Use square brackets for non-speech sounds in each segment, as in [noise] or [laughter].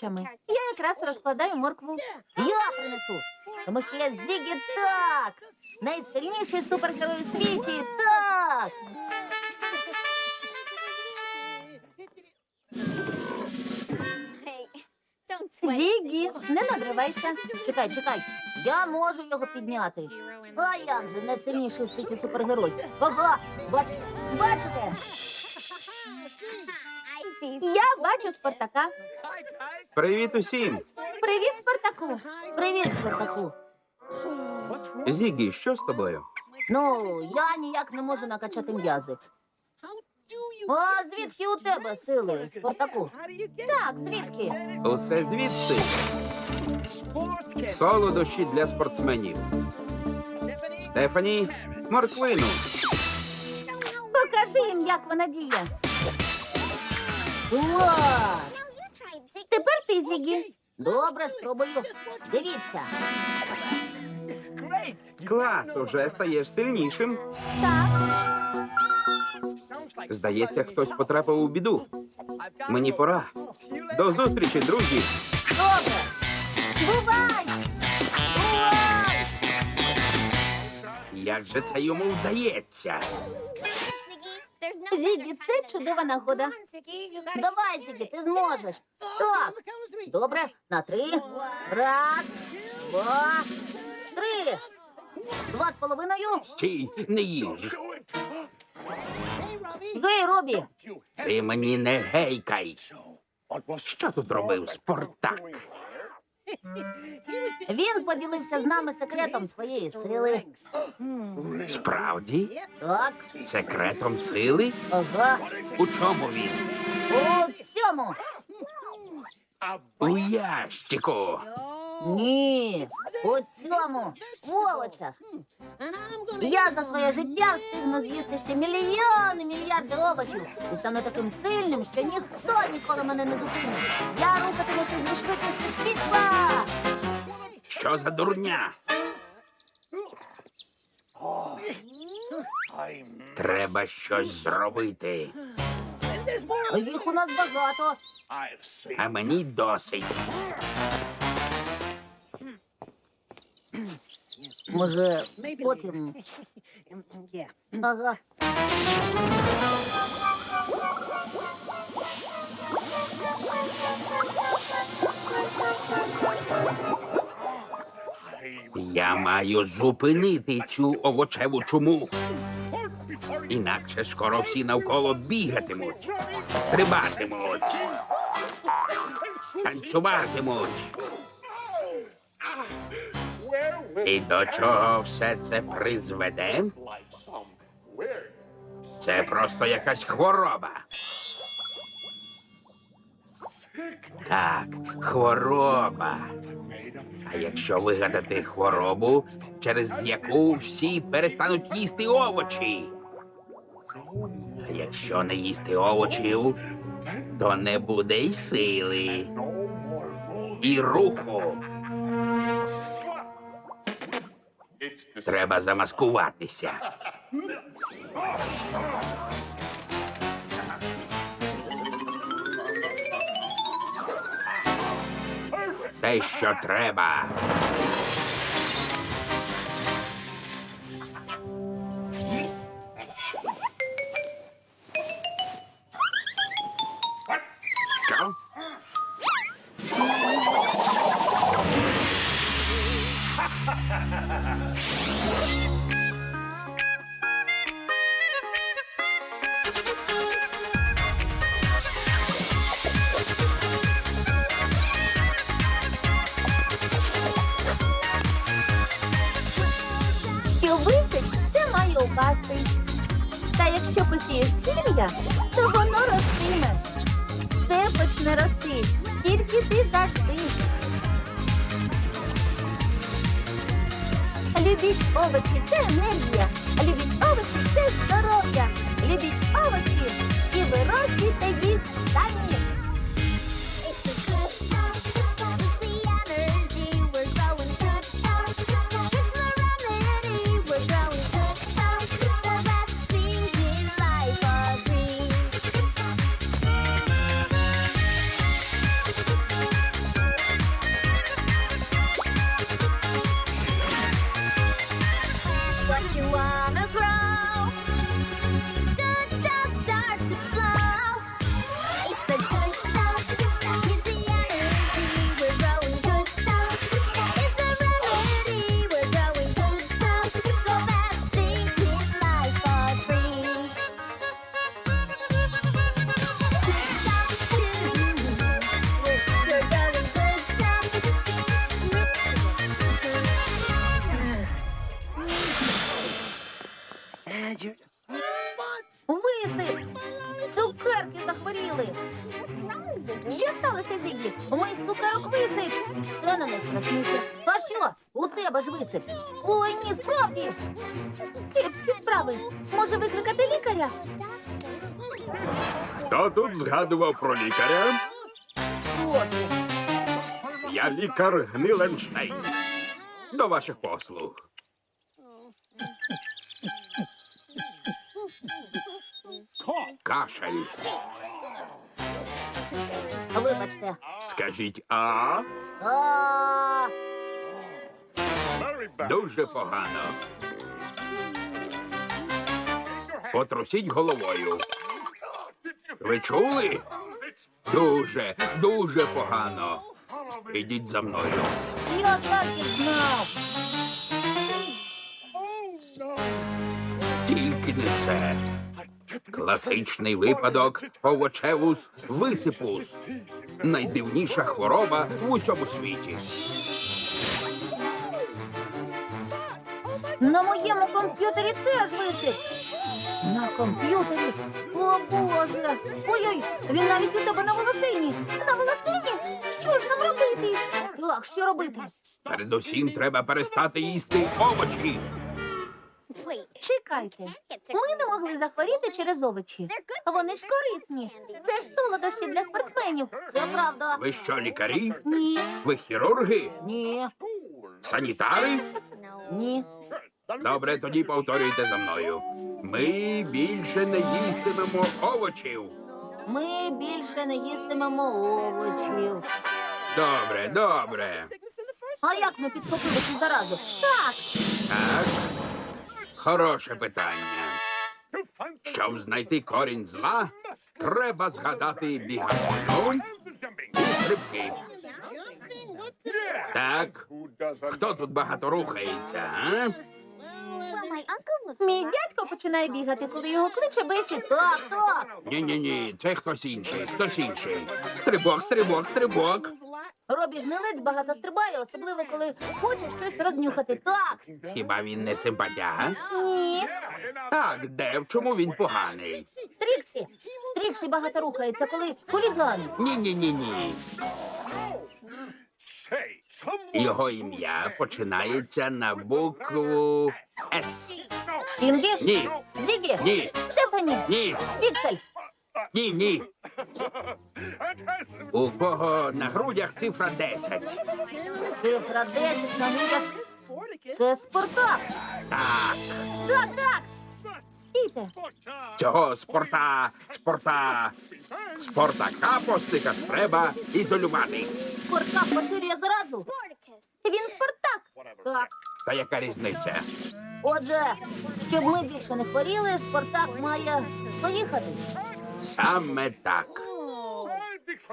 овочами. Я якраз розкладаю моркву. Я принесу. Тому що я Зігі так. Найсильніший супергерой у світі. Так. Зігі, не надривайся. Чекай, чекай. Я можу його підняти. А як же найсильніший у світі супергерой? Ага, бачите, [laughs] бачите? Я бачу Спартака. Привіт усім! Привіт, Спартаку. Привіт, Спартаку. Зігі, що з тобою? Ну, я ніяк не можу накачати м'язи. А звідки у тебе сили, Спартаку? Так, звідки? Усе звідси. Солодощі для спортсменів. Стефані, морквину. Покажи їм, як вона діє. Тепер ти, Зігі. Добре, спробую. Дивіться. Клас, уже стаєш сильнішим. Так. Здається, хтось потрапив у біду. Мені пора. До зустрічі, друзі. Добре. Бувай! Бувай! Як же це йому вдається? Зігі, це чудова нагода. Давай, Зігі, ти зможеш. Так. Добре, на три. Раз, два, три. Два з половиною. Стій, не їж. Гей, Робі. Ти мені не гейкай. Що тут робив Спартак? Він поділився з нами секретом своєї сили. Справді? Так, Секретом сили? ага. У чому він? У всьому. У ящику. Ні, у цьому. Овочах. Я за своє життя встигну з'їсти ще мільйони, мільярди овочів і стану таким сильним, що ніхто ніколи мене не зупинить. Я рухатимуся зі швидкістю світла. Що за дурня? Треба щось зробити. Їх у нас багато. А мені досить. Може, потім. [laughs] Ага. Я маю зупинити цю овочеву чуму. Інакше скоро всі навколо бігатимуть, стрибатимуть, танцюватимуть. І до чого все це призведе? Це просто якась хвороба. Так, хвороба. А якщо вигадати хворобу, через яку всі перестануть їсти овочі. А якщо не їсти овочів, то не буде й сили, і руху. Треба замаскуватися. Те, що треба. Посієш сім'я, то воно ростиме. Все почне рости, тільки ти застиг. Любіть овочі, це енергія. Любіть Висип! Цукерки захворіли. Що сталося, Зігі? У моїх цукерок висип. Це не найстрашніше. А що? У тебе ж висип. Ой, ні, справді. Кепські справи. Може викликати лікаря? Хто тут згадував про лікаря? Я лікар Гниленштейн. До ваших послуг. Кашель. Вибачте. Скажіть а? А, Дуже погано. Потрусіть головою. Ви чули? Дуже, дуже погано. Ідіть за мною. я так і знав. Тільки. Класичний випадок овочевус висипус. Найдивніша хвороба в усьому світі. На моєму комп'ютері теж висип. На комп'ютері? О Боже! Ой-ой, він навіть у тебе на волосині. На волосині? Що ж нам робити? Так, що робити? Передусім треба перестати їсти овочі. Чекайте. Ми не могли захворіти через овочі. Вони ж корисні. Це ж солодощі для спортсменів. Це правда. Ви що, лікарі? Ні, Ви хірурги? ні, Санітари? ні. Добре, тоді повторюйте за мною. Ми більше не їстимемо овочів. Ми більше не їстимемо овочів. Добре, добре. А як ми підхопили цю заразу? Так, Так. Хороше питання. Щоб знайти корінь зла, треба згадати бігану і стрибки. Так. Хто тут багато рухається, а? мій дядько починає бігати, коли його кличе Бесі. Так, так. Ні-ні-ні, це хтось інший, хтось інший. Стрибок, стрибок, стрибок. Робі гнилець багато стрибає, особливо коли хоче щось рознюхати. Так, Хіба він не симпатяга? ні. Так, де в чому він поганий? Тріксі. Тріксі багато рухається, коли хуліган. Ні-ні-ні-ні. Його ім'я починається на букву С. Стінгі? Ні, Зігі? ні, Стефані? ні, Піксель? Ні, ні. У кого на грудях цифра 10? Цифра 10 на грудях. Це Спартак. Так, Так, так. Стійте. цього спорта, спорта, спортака постика треба ізолювати. Спартак поширює заразу. Він Спартак. Так. Та яка різниця? Отже, щоб ми більше не хворіли, Спартак має поїхати. Саме так.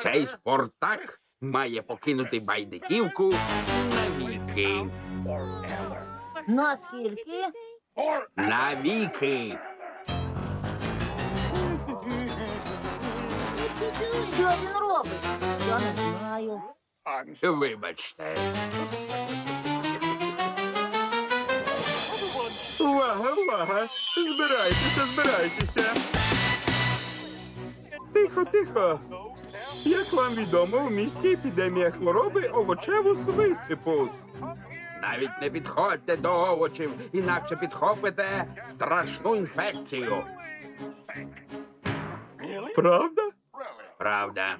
Цей спортак має покинути байдиківку навіки. Наскільки? Навіки. Що він робить? Я не знаю. Вибачте. Увага, увага! Збирайтеся, збирайтеся. Тихо, тихо. Як вам відомо, в місті епідемія хвороби овочевус висипус. Навіть не підходьте до овочів, інакше підхопите страшну інфекцію. Правда? Правда.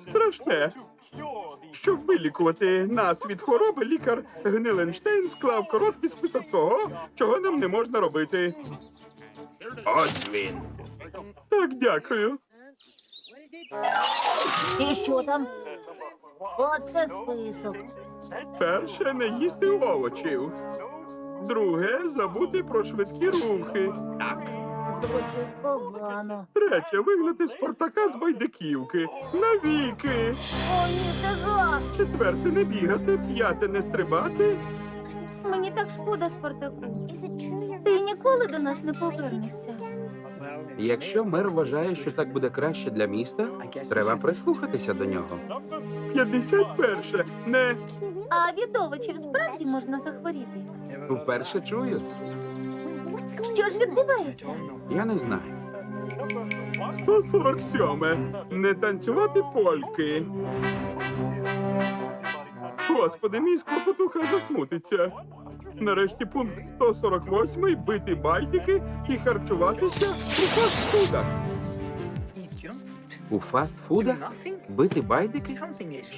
Страшне. Щоб вилікувати нас від хвороби, лікар Гниленштейн склав короткий список того, чого нам не можна робити. Ось він. Так, дякую. І що там? Оце список. Перше не їсти овочів. Друге забути про швидкі рухи. Так. Звучить погано. Третє вигнати Спартака з байдиківки. Навіки. О, ні, це жах. Четверте не бігати, п'яте не стрибати. Мені так шкода, Спартаку. Ти ніколи до нас не повернешся. Якщо мер вважає, що так буде краще для міста, треба прислухатися до нього. 51. Не А від овочів справді можна захворіти. вперше чую. Що ж відбувається? Я не знаю. 147. Не танцювати польки. Господи, мій склопотуха засмутиться. Нарешті пункт 148 бити байдики і харчуватися у фастфудах. У фастфудах? Бити байдики?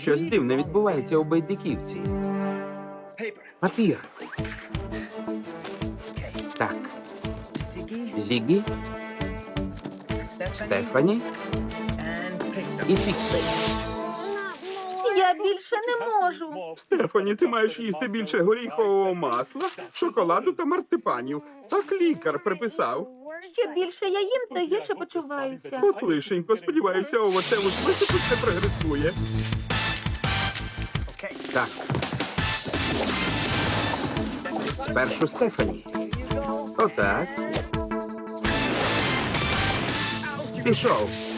Щось дивне відбувається у байдиківці. Папір. Так, Зігі, Стефані і Фіксей. Я більше не можу. Стефані, ти маєш їсти більше горіхового масла, шоколаду та мартипанів. Так лікар приписав. Що більше я їм, то гірше почуваюся. От лишенько, сподіваюся, овочеву списку не прогресує. Так. Спершу Стефані. Отак. Пішов.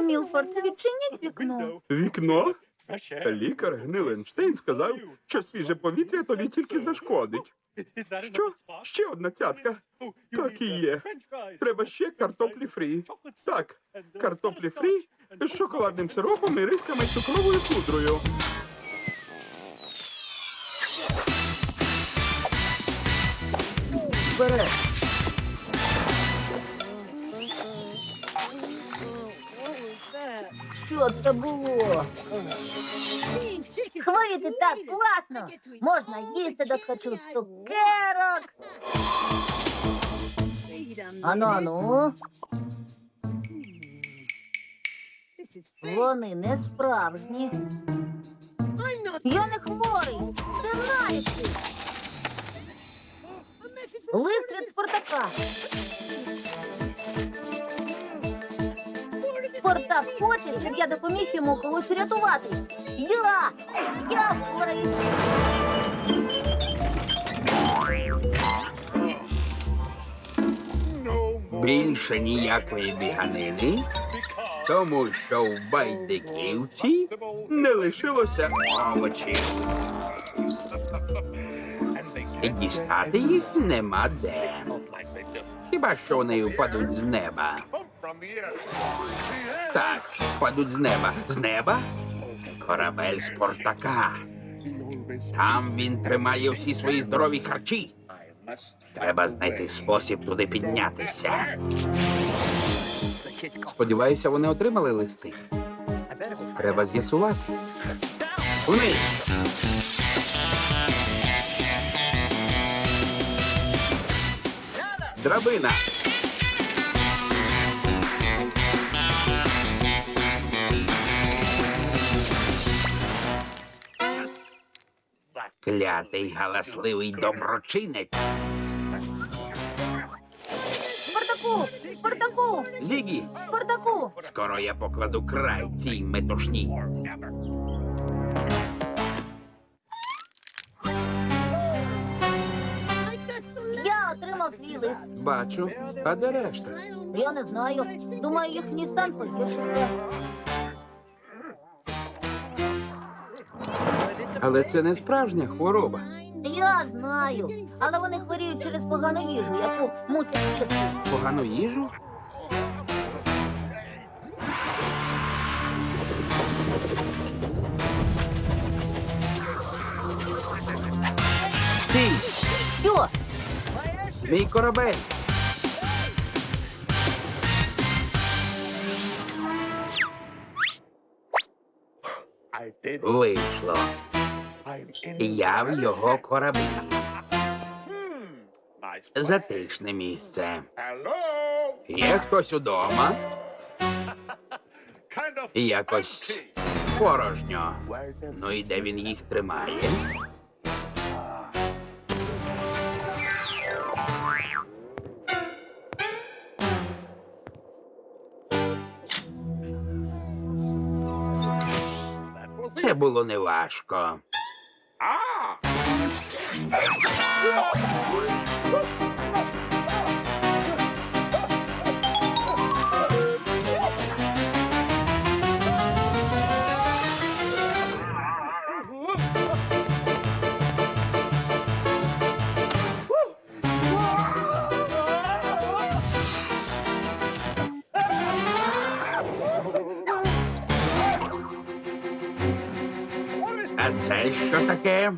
Мілфорд, відчиніть вікно. Вікно? Лікар Гниленштейн сказав, що свіже повітря тобі тільки зашкодить. Що? Ще одна цятка. Так і є. Треба ще картоплі фрі. Так, картоплі фрі з шоколадним сиропом і рисками з цукровою пудрою. Вперед! Що це було? Хворіти так класно! Можна їсти до схочу цукерок. Ану, ану. Вони не справжні. Я не хворий. Це наліпки. Лист від Спартака. Спартак хоче, щоб я допоміг йому когось рятувати. Я! Я впораюсь. Більше ніякої біганини, тому що в байдиківці не лишилося овочів. Дістати їх нема де. Хіба що вони впадуть з неба? Так, впадуть з неба. З неба? Корабель Спартака. Там він тримає всі свої здорові харчі. Треба знайти спосіб туди піднятися. Сподіваюся, вони отримали листи. Треба з'ясувати. Вниз! Драбина! Клятий галасливий доброчинець. Спартаку! Спартаку! Зігі, Спартаку! скоро я покладу край цій метушні. Я отримав твій лист. Бачу, а де решта? Я не знаю. Думаю, їхній стан погіршиться. Але це не справжня хвороба. Я знаю. Але вони хворіють через погану їжу, яку мусять їсти. Погану їжу? Стій! Що? Мій корабель! Вийшло. Я в його кораблі. Затишне місце. Є хтось удома? [laughs] Якось порожньо. Ну і де він їх тримає? Це було неважко. А це що таке?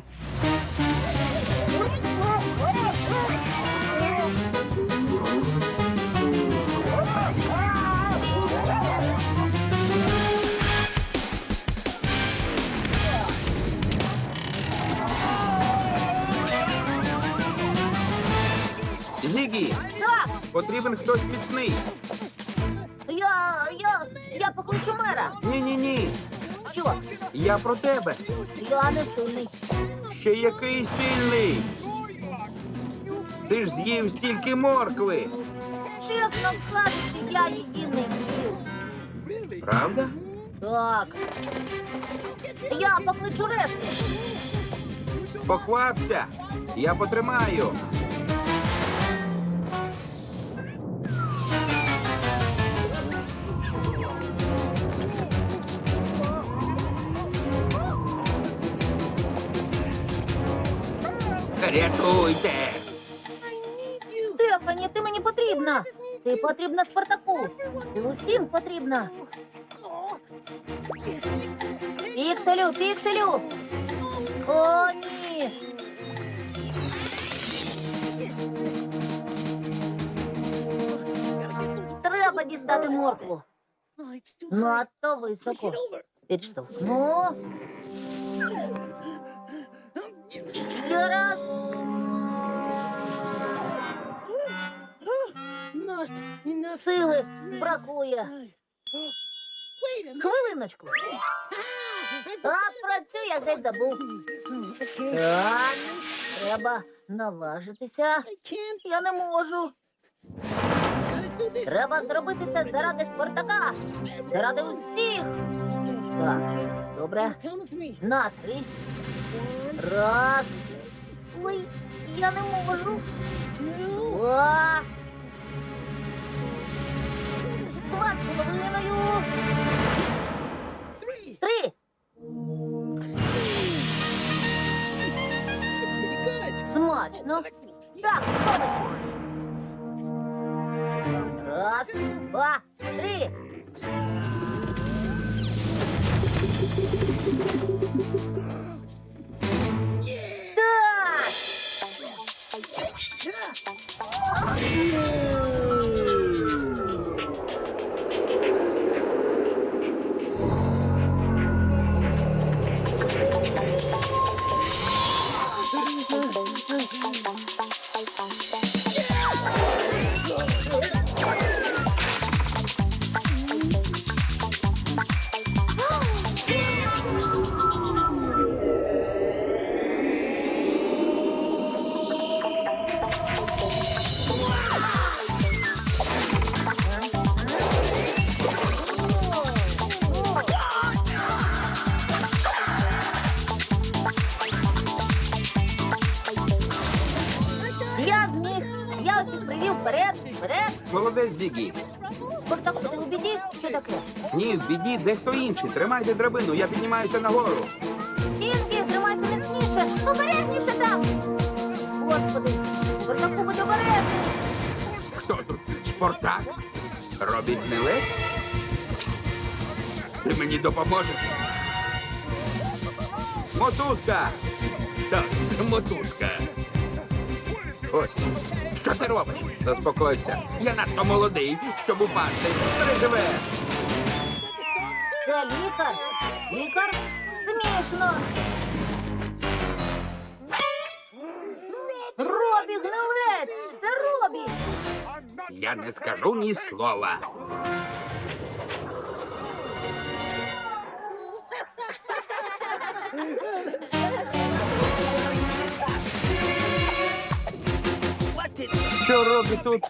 Потрібен хтось міцний. я, я, я покличу мера. Ні-ні-ні. Що? Я про тебе. Я не сильний. Ще який сильний. Ти ж з'їв стільки моркви. Чесно кажучи, я її не їв. Правда? Так. Я покличу решту. Поквапся. Я потримаю. Рятуйте! Стефані, ти мені потрібна. Ти потрібна Спартаку. Ти усім потрібна. Пікселю, пікселю. О, ні. Треба дістати моркву. Надто високо. Підштовхну. Ще раз. Сили бракує. Хвилиночку. А працює, як геть забув. Так, треба наважитися. Я не можу. Треба зробити це заради Спартака. Заради усіх. Так, добре. На три. Раз. Ой, я не можу. Два. З половиною. Три. Смачно. Так, добре. Раз, два, три. Молодець, Зігі. Спартаку, ти у біді? Що таке? Ні, в біді дехто інший. Тримайте драбину, я піднімаюся нагору. Тільки тримайся міцніше, обережніше там. Господи, Спартаку, будь обережний. Хто тут? Спартак? Робіть гнилець? Ти мені допоможеш? Мотузка! Так, мотузка. Ось. Що ти робиш? Заспокойся. Я надто молодий, щоб упасти. Переживе. Це лікар. Лікар? Смішно. Робі гнилець! Це Робі! Я не скажу ні слова. Що Робі тут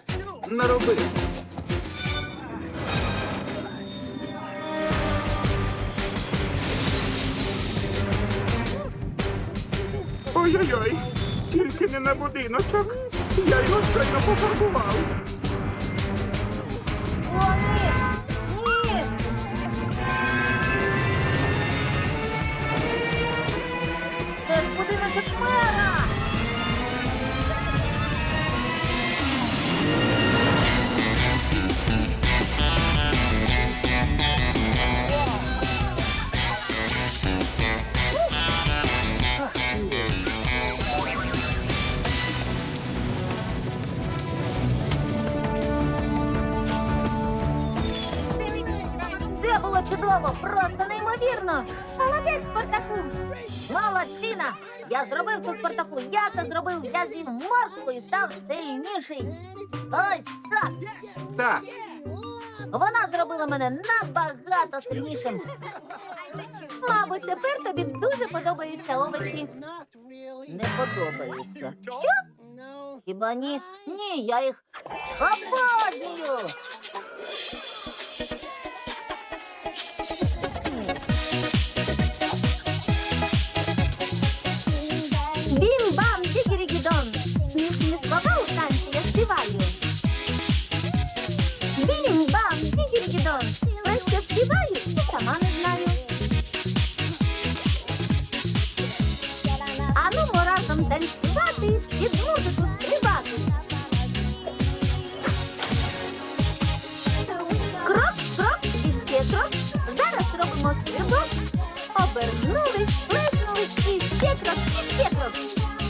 наробив? Ой-ой-ой, тільки не на будиночок. Я його щойно пофарбував. І став сильніший. Ось так. Так, Вона зробила мене набагато сильнішим. Мабуть, тепер тобі дуже подобаються овочі. Не подобається. Що? Хіба ні? Ні, я їх обожнюю.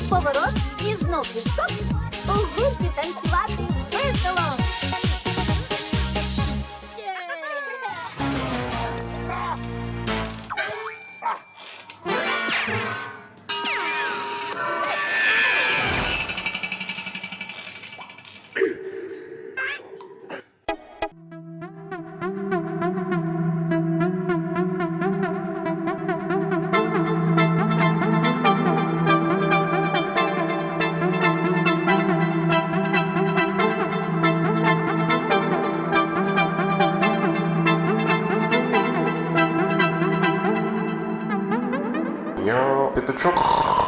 Поворот і знов підскок. Я п'ятачок.